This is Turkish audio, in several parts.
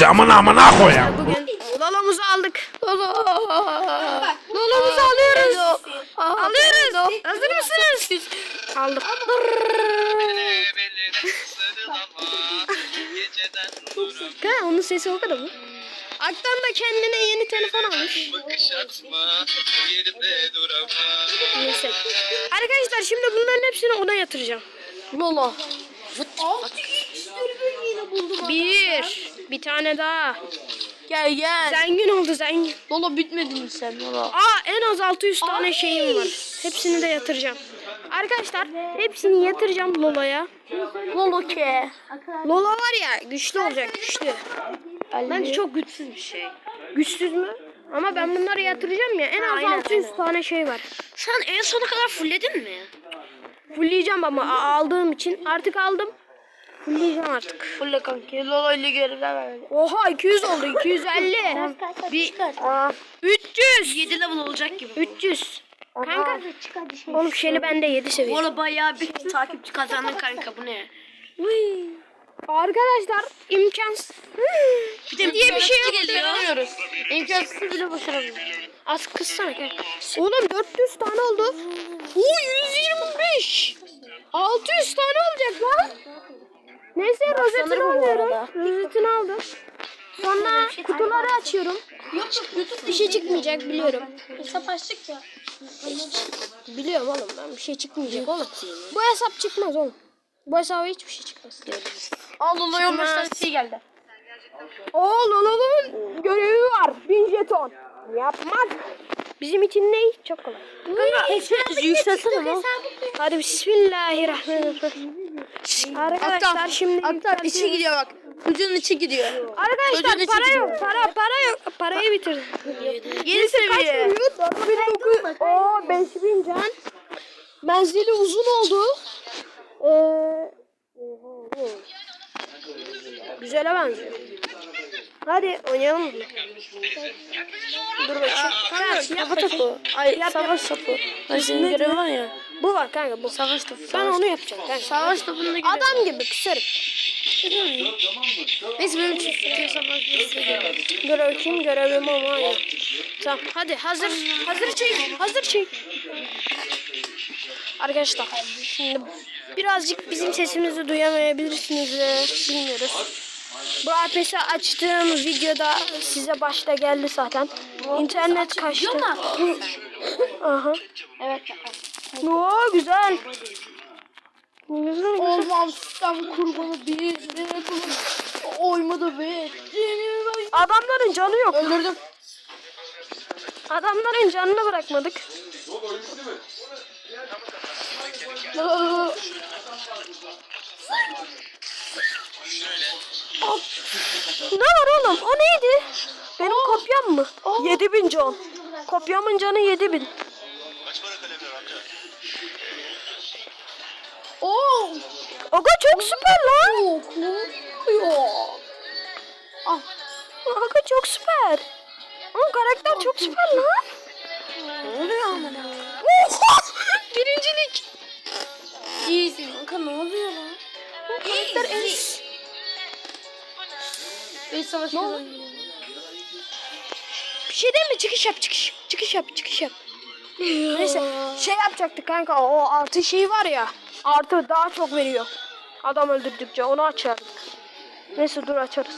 Bacağımın amına koyayım. Bugün Lolo'muzu aldık. Lolo. Lolo'muzu alıyoruz. Alıyoruz. Hazır mısınız? Aldık. Kanka onun sesi o kadar mı? Aktan da kendine yeni telefon almış. Neyse. Arkadaşlar şimdi bunların hepsini ona yatıracağım. Lolo. Bir. Bir tane daha. Gel gel. Zengin oldu zengin. Lolo bitmedin mi sen Lolo? Aa en az 600 tane şeyim var. Hepsini de yatıracağım. Arkadaşlar hepsini yatıracağım Lolo'ya. Lolo ke. Lola var ya güçlü olacak güçlü. Bence çok güçsüz bir şey. Güçsüz mü? Ama ben bunları yatıracağım ya. En az Aynen, 600 aynen. tane şey var. Sen en sona kadar fullledin mi? Fullleyeceğim ama aldığım için. Artık aldım. Fullleyeceğim artık. Fulle kanki. Lolo ile görevler ver. Oha 200 oldu 250. Bir 300. 7 level olacak gibi. 300. Kanka. Oğlum Shelly bende 7 Bu seviye. arada bayağı bir takipçi kazandın kanka bu ne? Arkadaşlar imkansız. Bir de diye bir şey yok. geliyor. İmkansız bile başaramıyoruz. Az kıssana gel. Oğlum 400 tane oldu. Oo 125. 600 tane olacak lan. Neyse rozetini alıyorum. Rozetini aldım. Sonra kutuları açıyorum. Bir şey çıkmayacak biliyorum. Hesap açtık ya. Biliyorum oğlum ben bir şey çıkmayacak oğlum. Bu hesap çıkmaz oğlum. Bu hesaba hiçbir şey çıkmaz. Al Lolo'ya 15 Çıkmaz. tane şey geldi. Oo Lolo'nun görevi var. 1000 jeton. Yapmaz. Bizim için ne? Çok kolay. Kanka yükselsene. Hadi bismillahirrahmanirrahim. Arkadaşlar şimdi Aktar içi gidiyor bak. Ucunun içi gidiyor. Arkadaşlar Ödül para için yok. Para para yok. Parayı bitirdim. 7 seviye. veriyor? 4900. Oo 5000 can. Menzili uzun oldu. Ee, Güzele benziyor. Hadi oynayalım? Dur bakayım. Kanka, Kafa topu. Ay savaş topu. Senin görevi var ya. Bu var kanka bu. Savaş topu. Ben onu yapacağım kanka. savaş topunda görevi. Adam gibi kısarım. Neyse benim için tutuyor savaş Dur bakayım görevim ama ya. Tamam hadi hazır. Hazır çek. Hazır çek. Arkadaşlar şimdi birazcık bizim sesimizi duyamayabilirsiniz ve bilmiyoruz. Bu APS'i açtığım videoda size başta geldi zaten. İnternet kaçtı. Aha. Evet. Oo güzel. Güzel güzel. Olmam sen kurbanı bir oymadı be. Adamların canı yok. Öldürdüm. Adamların canını bırakmadık. Ne var oğlum? O neydi? Benim kopyam mı? 7000 can. Kopyamın canı 7000. Oo. Aga çok süper lan. Yok oluyor? Ah. Aga çok süper. Oğlum karakter çok süper lan. Ne oluyor amına? Birincilik. İyisin kanka ne oluyor lan? Karakter en... Bir savaş kazanıyor. Bir şey değil mi? Çıkış yap, çıkış. Çıkış yap, çıkış yap. Neyse şey yapacaktık kanka o artı şey var ya. Artı daha çok veriyor. Adam öldürdükçe onu açardık. Neyse dur açarız.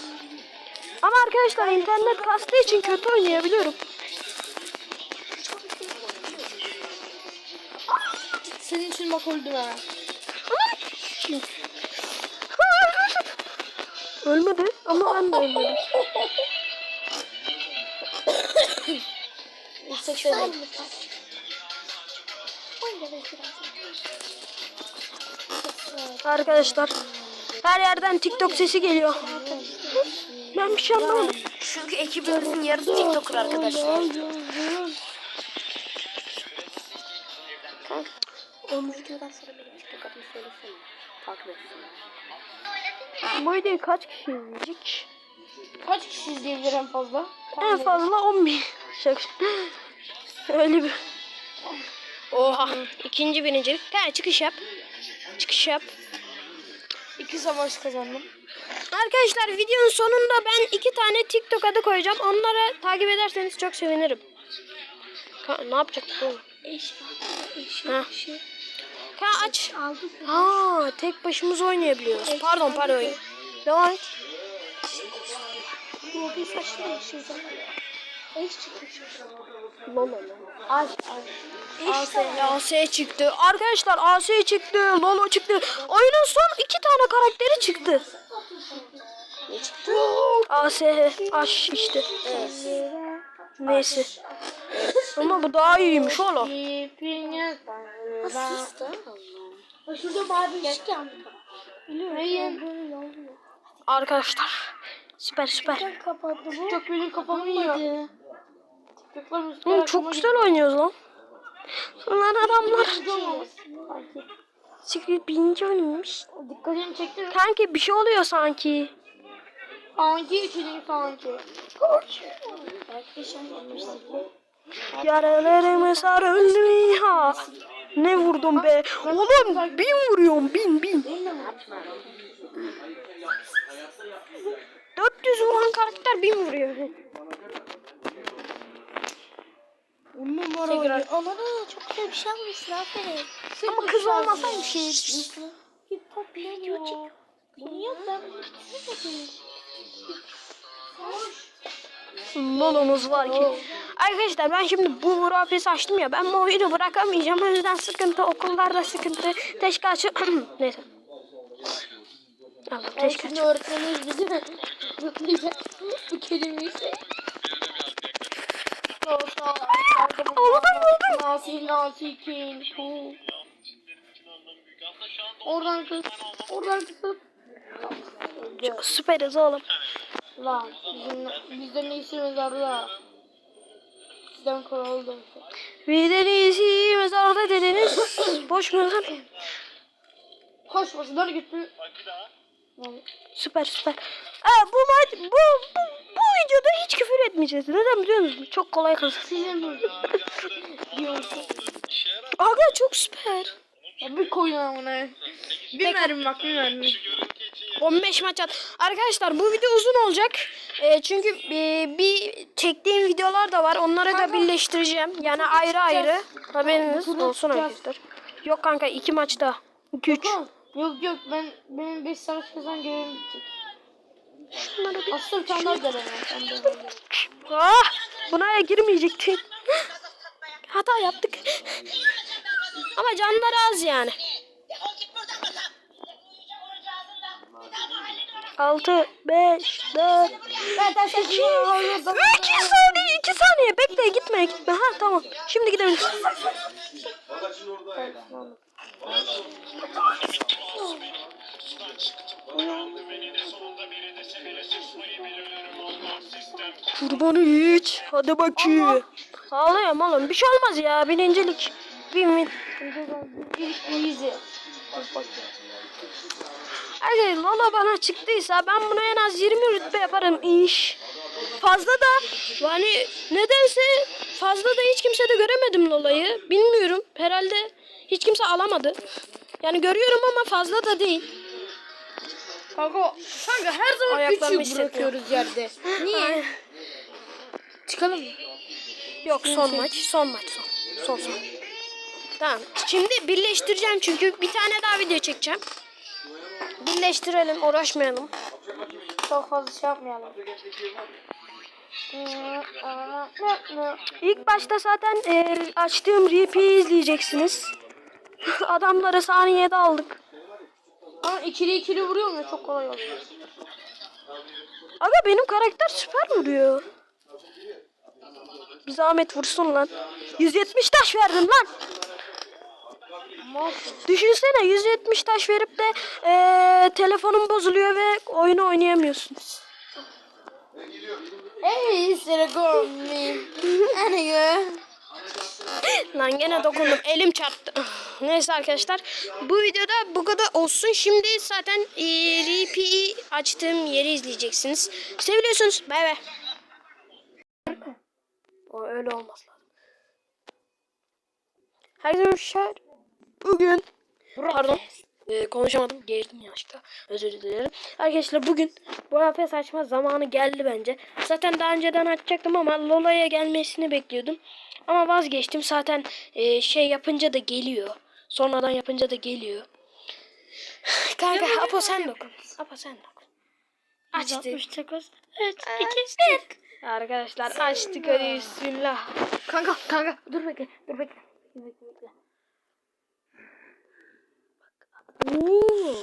Ama arkadaşlar internet kastığı için kötü oynayabiliyorum. Senin için bak öldüm ha. Ölmedi ama ben de ölmedim. Şöyle. Arkadaşlar her yerden TikTok sesi geliyor. Ben bir şey anlamadım. Çünkü ekibimizin yarısı TikToker arkadaşlar. Bu videoyu kaç kişi izleyecek? Kaç kişi izleyebilir en fazla? En fazla 10 bin. Şaka. Öyle bir. Oha. İkinci birinci. Ha, çıkış yap. Çıkış yap. İki savaş kazandım. Arkadaşlar videonun sonunda ben iki tane TikTok adı koyacağım. Onları takip ederseniz çok sevinirim. Ka- ne yapacaktık oğlum? Ha. Aç. Ha, tek başımıza oynayabiliyoruz. Pardon pardon. Devam et. Bu saçlı yaşayacağım. Eş çıkmış. Lolo. Ay ay. AS çıktı. Arkadaşlar AS çıktı. Lolo çıktı. Oyunun son iki tane karakteri çıktı. Ne çıktı? AS. Aş işte. Neyse. Ama bu daha iyiymiş oğlum. Hepiniz Şurada mavi çıkan. Hayır. Arkadaşlar. Süper süper. kapattı bu. Çok benim kafamı yiyor. Oğlum çok güzel oynuyoruz lan. Lan adamlar. Secret birinci oynamış. Dikkatini çekti? Kanki bir şey oluyor sanki. Sanki üçüncü sanki. Yaralarımı sarıldı ya. Ne vurdum be? Oğlum bin vuruyorum bin bin. 400 vuran karakter bin vuruyor. On numara oynuyor. Ama da çok güzel bir şey almışsın aferin. Ama kız olmasaymış iyi. Video çek. Bunu yap ben Lolomuz var ki. Arkadaşlar ben şimdi bu hurafesi açtım ya. Ben oyunu bırakamayacağım. O yüzden sıkıntı. Okullarda sıkıntı. Teşkilatçı. Neyse. Allah teşkilatçı. Şimdi öğretmenimiz bizi bu kelimeyi. Nasi kin. hu. Oradan kız. Oradan kız. Süperiz oğlum. Lan bizim, bizde ne işimiz var la? Sizden koruldum. Videonun iyisi mezarda dediniz. Boş mezar. Koşmasınlar gitti. Süper süper. Aa, bu maç bu, bu bu videoda hiç küfür etmeyeceğiz. Neden biliyor musunuz? Çok kolay kazanır. Sizin? Diyorsun. Aga çok süper. Bir koyun amına. Bir mermi bak bir mermi. 15 maç at. Arkadaşlar bu video uzun olacak. Ee, çünkü e, bir çektiğim videolar da var. Onları da birleştireceğim. Yani ayrı ayrı. Haberiniz olsun arkadaşlar. Yok kanka iki maçta. 2 3. Yok yok ben benim 5 savaş kazan görevim bitecek. Şunları bir Aslında bir tane daha de- Ah! Buna girmeyecektik. Hata yaptık. Ama canları az yani. 6, 5, 4, 2, 2 saniye, 2 saniye. Bekle gitme, gitme. Ha tamam. Şimdi gidebiliriz. Kurbanı hiç. Hadi bakayım. Ağlıyorum oğlum. Bir şey olmaz ya. Birincilik. Win win. Hadi Lola bana çıktıysa ben buna en az 20 rütbe yaparım iş. Fazla da yani nedense fazla da hiç kimse de göremedim Lola'yı. Bilmiyorum. Herhalde hiç kimse alamadı. Yani görüyorum ama fazla da değil. Kanka, kanka her zaman Ayaklarımı 3 yük hissetmiyorum. bırakıyoruz yerde. Niye? Çıkalım mı? Yok son maç, son maç, son. Son son. Tamam. Şimdi birleştireceğim çünkü bir tane daha video çekeceğim. Birleştirelim, uğraşmayalım. Çok fazla şey yapmayalım. İlk başta zaten e, açtığım repliği izleyeceksiniz. Adamları saniyede aldık. Ama ikili ikili vuruyor mu? Çok kolay oluyor. Aga benim karakter süper vuruyor. Bir zahmet vursun lan. 170 taş verdim lan. Düşünsene 170 taş verip de e, telefonun bozuluyor ve oyunu oynayamıyorsunuz. Ey seni görmeyeyim. Anne Lan gene dokundum. Elim çarptı. Neyse arkadaşlar. Bu videoda bu kadar olsun. Şimdi zaten e, RP'yi açtığım yeri izleyeceksiniz. Seviyorsunuz. Bay bay. O öyle olmaz lazım. Herkese merhaba. Bugün pardon. Ee, konuşamadım. Gerdim yanlışlıkla. Özür dilerim. Arkadaşlar bugün bu AFS açma zamanı geldi bence. Zaten daha önceden açacaktım ama Lola'ya gelmesini bekliyordum. Ama vazgeçtim. Zaten e, şey yapınca da geliyor. Sonradan yapınca da geliyor. Kanka Apo sen dokun. Apo sen dokun. Açtık. 169. Evet. İki, Arkadaşlar açtık hadi bismillah. Kanka kanka. Dur bekle. Dur bekle. Dur bekle bekle. Oo,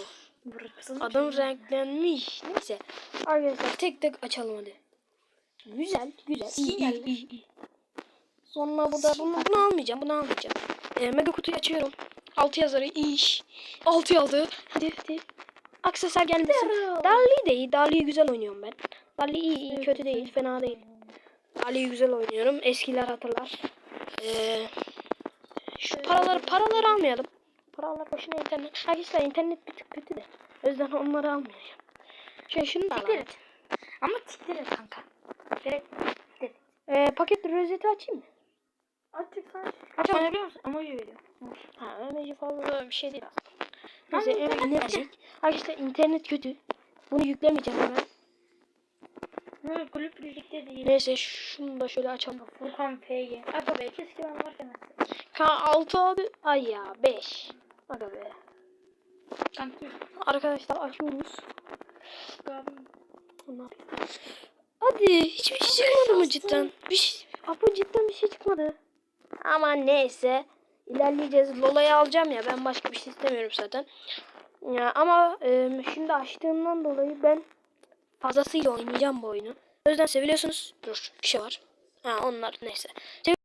adam renklenmiş. Neyse. Arkadaşlar tek tek açalım hadi. Güzel, güzel. İyi, iyi, iyi, iyi. Sonra burada bunu, bunu almayacağım, bunu almayacağım. Ee, mega kutuyu açıyorum. Altı yazarı iyi iş. Altı yazdı. Hadi hadi. Aksesuar gelmesin. Dali de iyi. Dali'yi güzel oynuyorum ben. Dali iyi, iyi kötü değil, fena değil. Dali'yi güzel oynuyorum. Eskiler hatırlar. Ee, şu paraları paraları almayalım. Paralar boşuna internet. Arkadaşlar internet bir tık kötü de. O yüzden onları almayacağım. Şöyle şunu da alalım. Tiktir et. Ama tiktir et kanka. Direkt tiktir et. Ee, paket rozeti açayım mı? Açık sen. Kaç oynayabiliyor musun? Emoji veriyor. Ha emoji fazla bir şey değil aslında. Neyse Ama emoji internet verecek. Arkadaşlar internet kötü. Bunu yüklemeyeceğim hemen. Ne kulüp birlikte değil. Neyse şunu da şöyle açalım. Furkan PG. Aga be keşke ben varken açsaydım. Ka 6 abi. Ay ya 5. Aga be. Arkadaşlar açıyoruz. Hadi hiçbir şey çıkmadı mı cidden? Bir şey, Apo cidden bir şey çıkmadı. Ama neyse. ilerleyeceğiz. Lola'yı alacağım ya. Ben başka bir şey istemiyorum zaten. Ya, ama e, şimdi açtığımdan dolayı ben fazlasıyla oynayacağım bu oyunu. O yüzden seviliyorsunuz. Dur bir şey var. Ha onlar neyse. Sev-